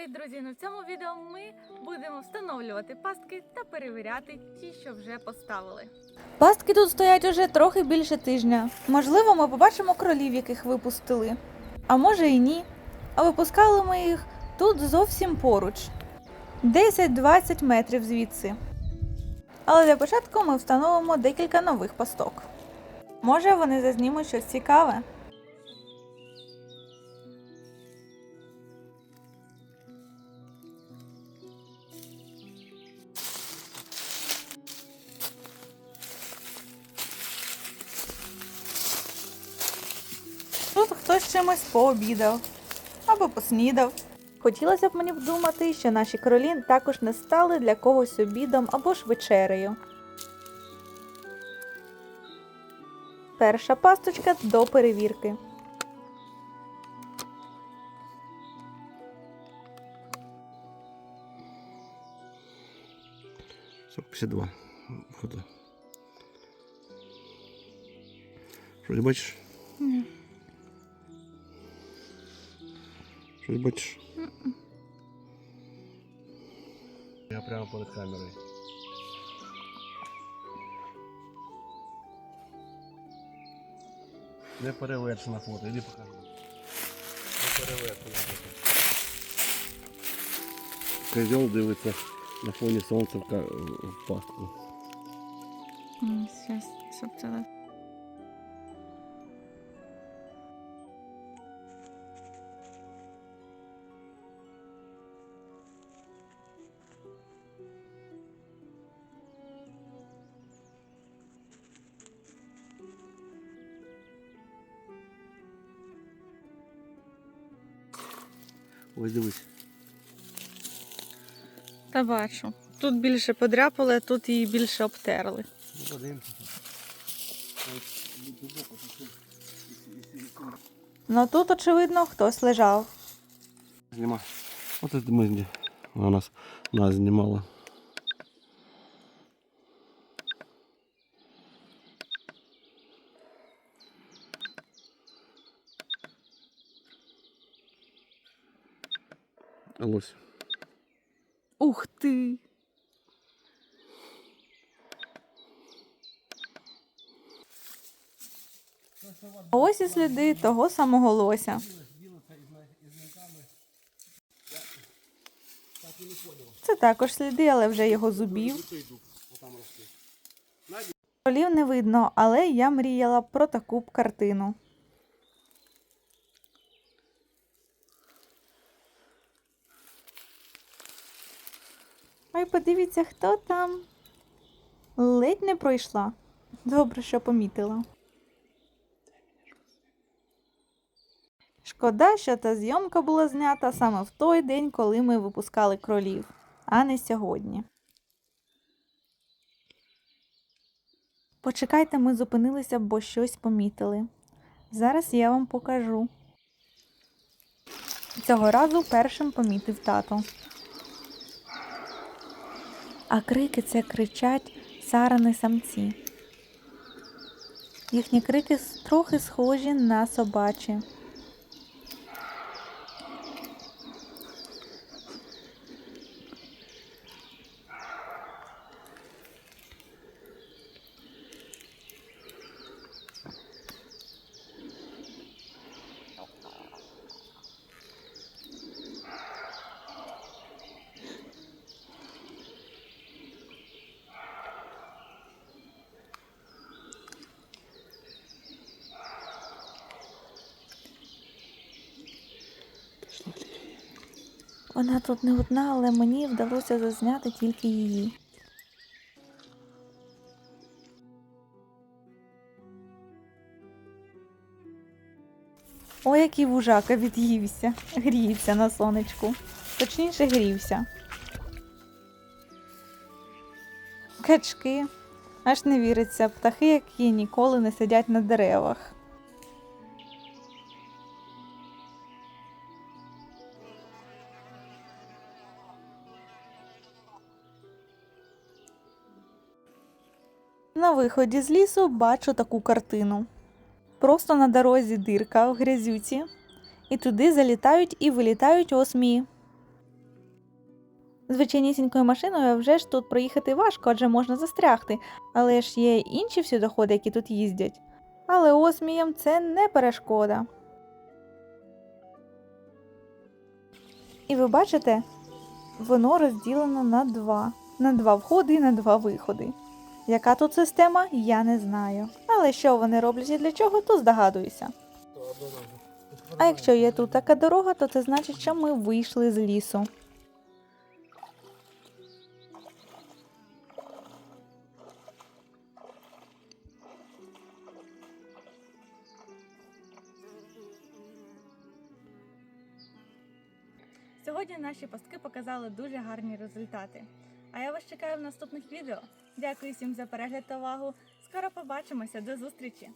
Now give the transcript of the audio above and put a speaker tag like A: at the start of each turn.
A: Привіт, друзі! Ну, в цьому відео ми будемо встановлювати пастки та перевіряти ті, що вже поставили. Пастки тут стоять уже трохи більше тижня. Можливо, ми побачимо кролів, яких випустили. А може і ні. А випускали ми їх тут зовсім поруч. 10-20 метрів звідси. Але для початку ми встановимо декілька нових пасток. Може, вони зазнімуть щось цікаве. Хтось чимось пообідав або поснідав. Хотілося б мені вдумати, що наші кролі також не стали для когось обідом або ж вечерею. Перша пасточка до перевірки.
B: 52 фото. Щось бачиш?
A: Ні.
B: Щось бачиш? Я прямо перед камерою. Не перевершено фото, іди покажу. Не перевершено фото. Козел дивиться на фоні сонця в, ка- в пастку.
A: Зараз, щоб це
B: Ось дивись.
A: Та бачу. Тут більше подряпали, а тут її більше обтерли.
B: Ну, подивимося.
A: Ну тут, очевидно, хтось лежав.
B: Знімай. Ось это Вона где. Нас, нас знімала. Лось.
A: Ух ти! А Ось і сліди того самого лося. Це також сліди, але вже його зубів. Кролів не видно, але я мріяла про таку б картину. Ой, подивіться, хто там. Ледь не пройшла. Добре, що помітила. Шкода, що та зйомка була знята саме в той день, коли ми випускали кролів, а не сьогодні. Почекайте, ми зупинилися, бо щось помітили. Зараз я вам покажу. Цього разу першим помітив тато. А крики це кричать сарани самці. Їхні крики трохи схожі на собачі. Вона тут не одна, але мені вдалося зазняти тільки її. Ой, який вужака від'ївся, гріється на сонечку. Точніше грівся. Качки. Аж не віриться, птахи, які ніколи не сидять на деревах. На виході з лісу бачу таку картину. Просто на дорозі дирка в грязюці, і туди залітають і вилітають осмії. Звичайнісінькою машиною вже ж тут проїхати важко, адже можна застрягти, але ж є інші всюдоходи, які тут їздять. Але осміям це не перешкода. І ви бачите, воно розділено на два. На два входи і на два виходи. Яка тут система, я не знаю. Але що вони роблять і для чого, то здогадуюся. А якщо є тут така дорога, то це значить, що ми вийшли з лісу. Сьогодні наші пастки показали дуже гарні результати. А я вас чекаю в наступних відео. Дякую всім за перегляд та увагу. Скоро побачимося. До зустрічі!